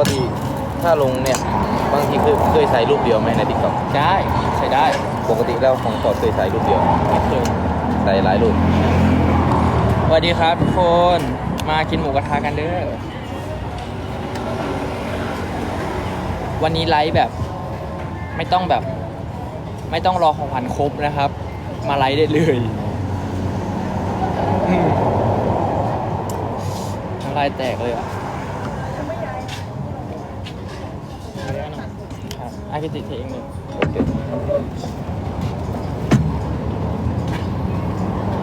กติถ้าลงเนี่ยบางทีเคยเคยใส่รูปเดียวไหมในติ๊กต็อกได้ใช้ได้ปกติแล้วของปอดเคยใส่รูปเดียวไม่เคยใส่หลายรูปสวัสดีครับทุกคนมากินหมูกระทะกันเด้อวันนี้ไลฟ์แบบ ไม่ต้องแบบ ไม่ต้องรอของขวัญครบนะครับ มาไลฟ์ได้เลยอืมน้ำลายแตกเลยอะครับ อากิติเทเองเลยโอเค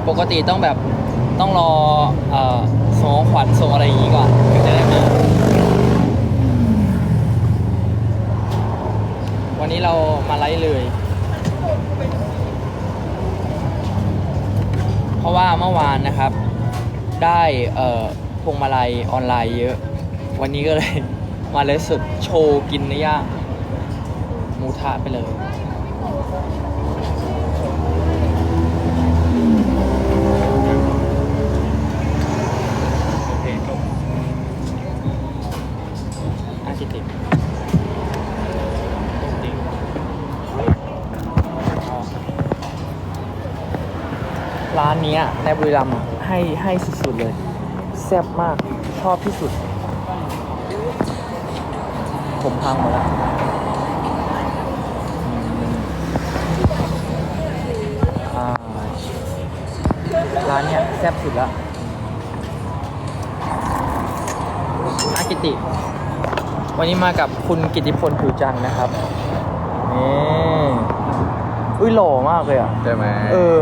ปกติต้องแบบต้องรอเอ่อส่งของขวัญส่งอะไรอย่างงี้ก่อนถึงจะได้มาวันนี้เรามาไลฟ์เลย เพราะว่าเมื่อวานนะครับ ได้เอ่อพวงมาลัยออนไลน์เยอะ วันนี้ก็เลย มาเลยสุดโชว์กินเนื้อย่าง หมูทะไปเลยอเคจบอาชิติจริงร้านเนี้ยในบุรีรัมย์อะให้ให้สุดๆเลย แซ่บมากชอบที่สุด ผมพังหมดแล้ว ร้านเนี้ยแซ่บสุดแล้วอากิติ วันนี้มากับคุณกิติพลผิวจันทร์นะครับนี่อุ้ยหล่อมากเลยอะ ใช่ไหมเออ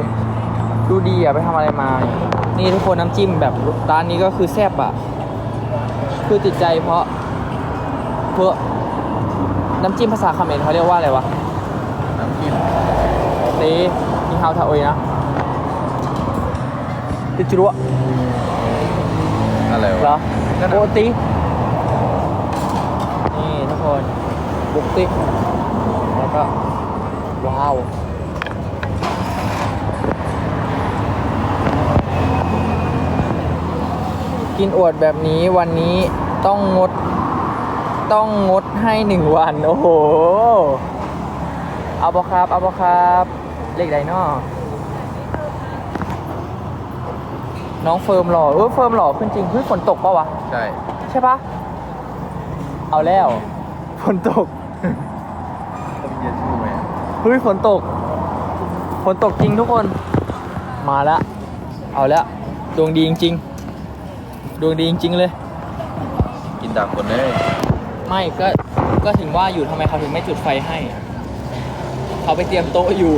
ดูดีอะ ไปทำอะไรมา นี่ทุกคนน้ำจิ้มแบบร้านนี้ก็คือแซ่บอะ คือติดใจเพราะ เพราะน้ำจิ้มภาษาเขมรเขาเรียกว่าอะไรวะน้ำจิ้มตีนี่ฮาวทาโอยนะ ติจุระอะไรเหรอวะนั่นโอน่ะตินี่ทุกคนบุกติแล้วก็ว้าวกินอวดแบบนี้วันนี้ต้องงด ต้องงดให้หนึ่งวัน โอ้โห เอาบอครับ เอาบอครับ เลขใดนอ น้องเฟิร์มหล่อเออเฟิร์มหล่อขึ้นจริงเฮ้ยฝนตกปะวะ ใช่ ใช่ปะเอาแล้วฝนตกต้องเย็นชูไหมเฮ้ยฝนตกฝนตกจริงทุกคนมาแล้วเอาแล้วดวงดีจริงๆดวงดีจริง ๆ เลย กินตามคนเลยไม่ก็ก็ถึงว่าอยู่ทำไมเขาถึงไม่จุดไฟให้ เขาไปเตรียมโต๊ะอยู่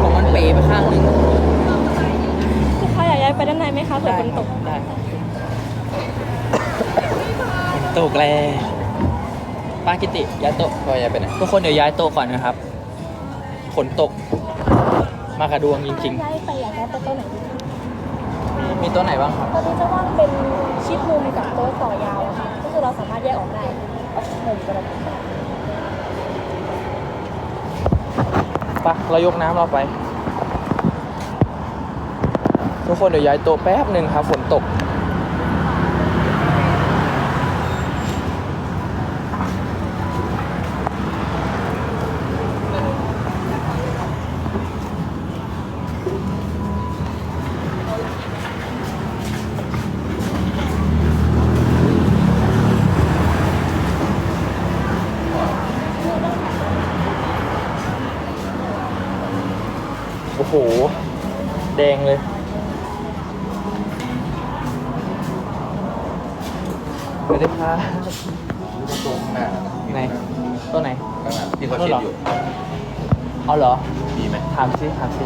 ผมมันเป๋ไปข้างหนึ่ง ลูกค้าอยากย้ายไปด้านในไหมคะเผื่อฝนตก ได้ ฝนตกแล้วป้ากิติย้ายโต๊ะพ่อย้ายไปไหนทุกคนเดี๋ยวย้ายโต๊ะก่อนนะครับฝนตก มากระดวงจริง ย้ายไปอยากย้ายไปโต๊ะไหนดีคะๆ มีมีโต๊ะไหนบ้างครับ ตอนนี้จะว่างเป็นชิดมุมกับโต๊ะต่อยาวอะค่ะ ก็คือเราสามารถแยกออกได้มุมกระดาษปะเรายกน้ำเราไป ทุกคนเดี๋ยวย้ายโต๊ะแป๊บหนึ่งครับฝนตก แดงเลยไปได้ค่ะตรงหน้าไหนตัวไหน ข้างหน้าที่เขาเช็ดอยู่ เอาเหรอ มีไหมถามสิถามสิ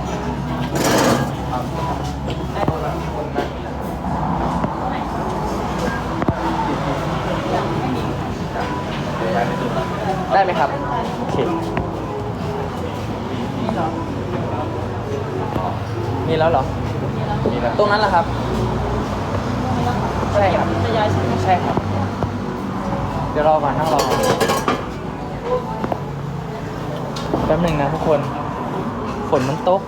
เดี๋ยวย้ายไปตรงนั้นได้ไหมครับ โอเค มีแล้วเหรอ มีแล้ว ตรงนั้นแหละครับ ใช่ครับ จะย้ายใช่ไหมใช่ครับ เดี๋ยวรอก่อนนั่งรอแป๊บหนึ่งนะทุกคน ฝนมันตก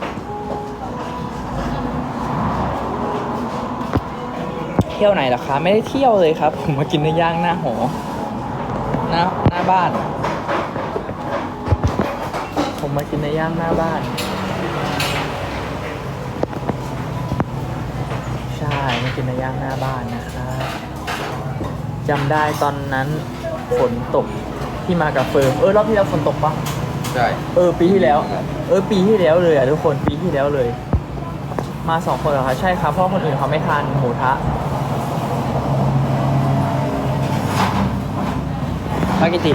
ที่ยวไหนล่ะคะ ไม่ได้เที่ยวเลยครับ ผมมากินเนื้อย่างหน้าหอหน้าหน้าบ้าน ผมมากินเนื้อย่างหน้าบ้าน ใช่มากินเนื้อย่างหน้าบ้านนะครับจำได้ตอนนั้นฝนตกที่มากับเฟิร์มเออรอบที่แล้วฝนตกปะใช่เออปีที่แล้ว เออปีที่แล้วเลยอะทุกคนปีที่แล้วเลย มาสองคนเหรอคะใช่ครับเพราะคนอื่นเขาไม่ทานหมูทะปากิติ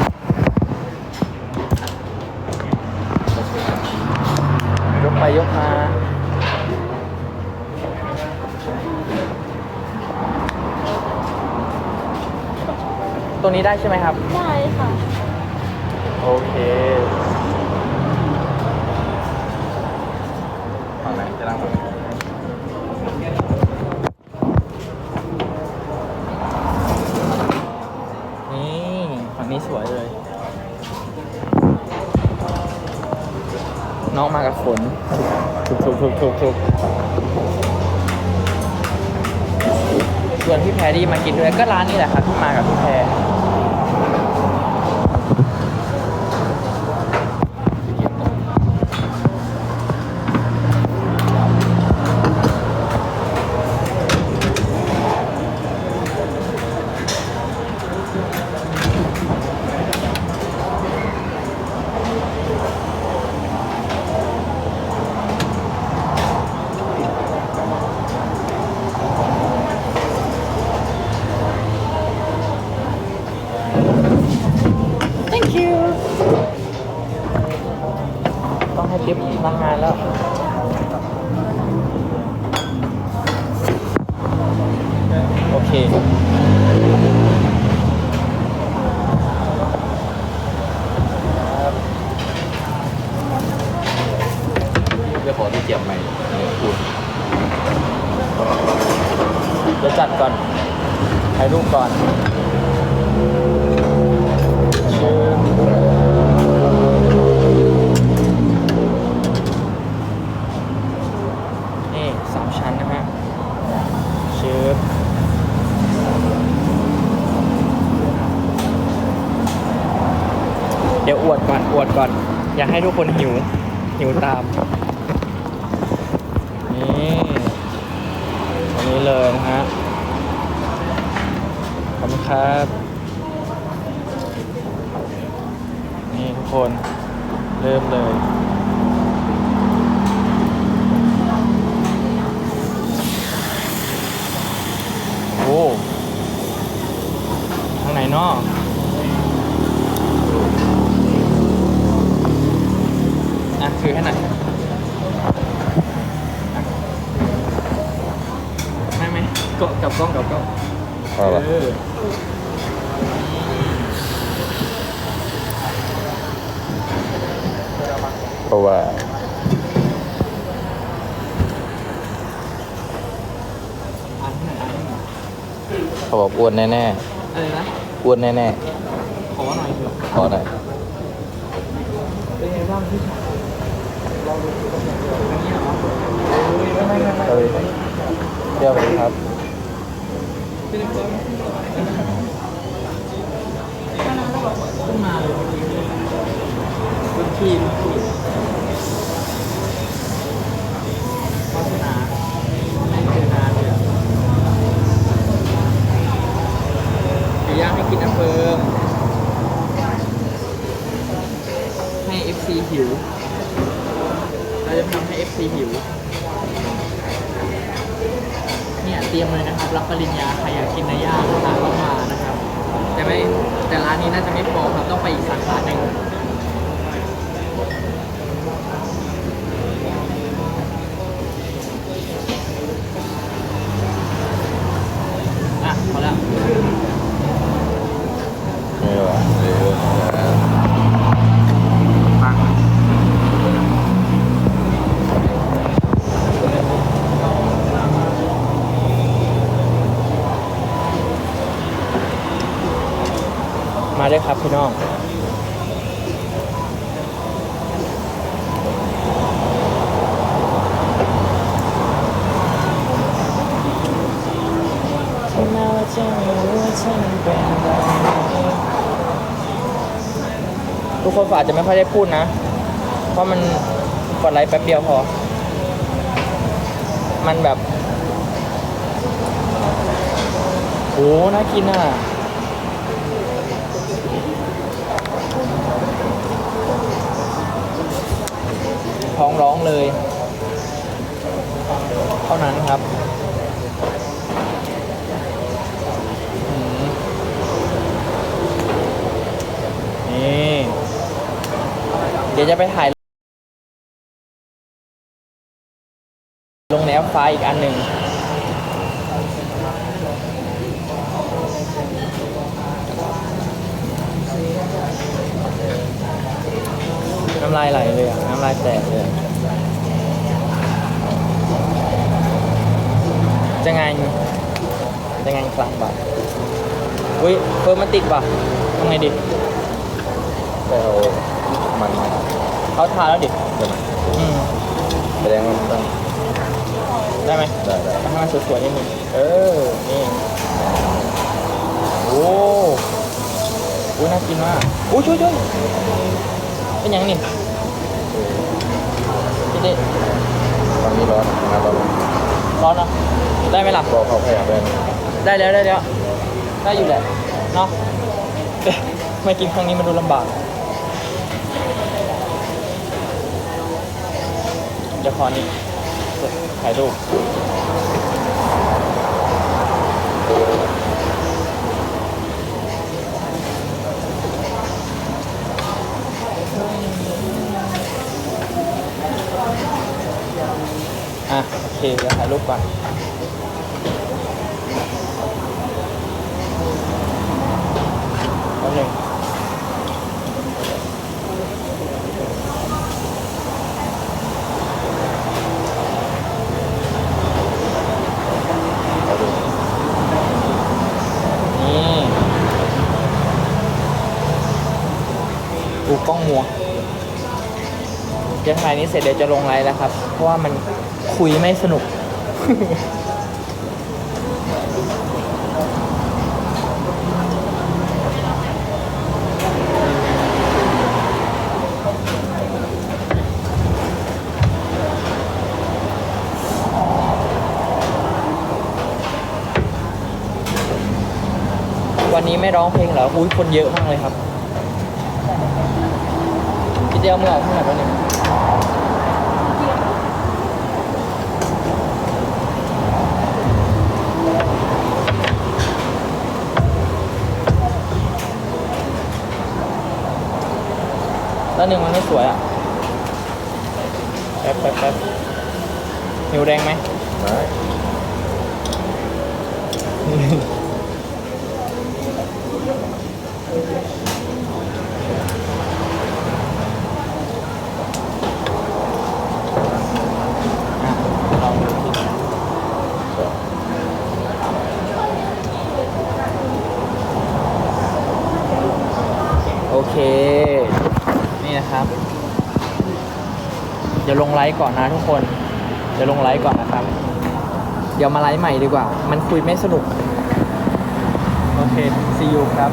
ยกไปยกมา ตัวนี้ได้ใช่ไหมครับ ได้ค่ะ โอเคฝั่งไหนจะนั่งฝั่งไหนนี่ฝั่งนี้สวยเลย น้องมากับฝนถูกถูกถูกถูกถูกส่วนพี่แพรรี่มากินด้วยก็ร้านนี้แหละครับที่มากับพี่แพร ให้ทิปพนักงานแล้วโอเคเพื่อขอที่เจียมใหม่คุณเดี๋ยวจัดก่อนถ่ายรูปก่อน ทุกคนหิว หิวตาม นี่อันนี้เลยนะฮะ ขอบคุณครับ นี่ทุกคน เริ่มเลยโอ้ทางไหนนาะ อะคือให้หน่อยอะไม่ไม่กดกับกล้องกับกล้องเอาละเออเพราะว่าอ่านให้หน่อยอ่านให้หน่อยเขาบอกอ้วนแน่อะไรนะๆอ้วนแน่ขอหน่อยเถอะๆขอหน่อย เป็นไงบ้างพี่ชาย เดูตัวอย่างเดียวอันนี้เหรอเอ้ยวไปครับขึ้นขึ้นมาเลยรุ่นพี่รุ่นพี่วาสนาไม่เจอนานเลยอะเดี๋ยวย่างให้กินน้ำเฟิร์มให้ FC หิว ทำให้ FC หิว เนี่ยเตรียมเลยนะครับ รับปริญญาใครอยากกินเนื้อย่างนะคะต้องมานะครับ แต่ไม่แต่ร้านนี้น่าจะไม่พอครับ ต้องไปอีกสาขาหนึ่งอะพอแล้ว ไม่หรอเดี๋ยว ฟัง มาเลยครับพี่น้องทุกคนอาจจะไม่ค่อยได้พูดนะ เพราะมันกดไลค์แป๊บเดียวพอ มันแบบโอ้น่ากินอะ ท้องร้องเลย เท่านั้นครับนี่เดี๋ยวจะไปถ่าย ลงในแอปไฟล์อีกอันหนึ่งน้ำลายไหลเลยอะำลายแตกเลยอะจะงจะไงานกลางบ่ายอุ้ยเฟิร์มมันติดป่ะทำไงดีไปเอามันมาเขาทาแล้วดิใช่ไหมอืมแสดงว่ามันต้องได้ไหมได้ได้ทำให้มันสวยๆนิดนึงเออ นี่ โอ้โหน่ากินมากโอ้ยช่วยช่วยเป็นยังนี่ ด็ตอนนี้ร้อนงานร้อนร้อนเนาะได้ไหมล่ะก็เข้าขยับได้ไหมได้แล้วได้แล้วได้อยู่แหละเนาะเอ๊ะไม่กินครั้งนี้มันดูลำบากเดี๋ยวขอนี่ถ่ายรูป อะโอเคเดี๋ยวถ่ายรูปก่อนแป๊บหนึงนี่ดูกล้องมัวเดี๋ยวถ่ายนี้เสร็จเดี๋ยวจะลงไลน์แล้วครับ เพราะว่ามัน คุยไม่สนุก วันนี้ไม่ร้องเพลงเหรออุ้ยคนเยอะมากเลยครับพี่เดียวมือออกข้างไหนวะเนี่ย แล้วหนึ่งมันไม่สวยอะแป๊บแป๊บแป๊บหิวแดงไหมได้ อะลองดูสิโอเค นี่นะครับ เดี๋ ยวลงไลฟ์ก่อนนะทุกคน เดี๋ยวลงไลฟ์ก่อนนะครับ เดี๋ยวมาไลฟ์ใหม่ดีกว่า มันคุยไม่สนุก โอเคซียูครับ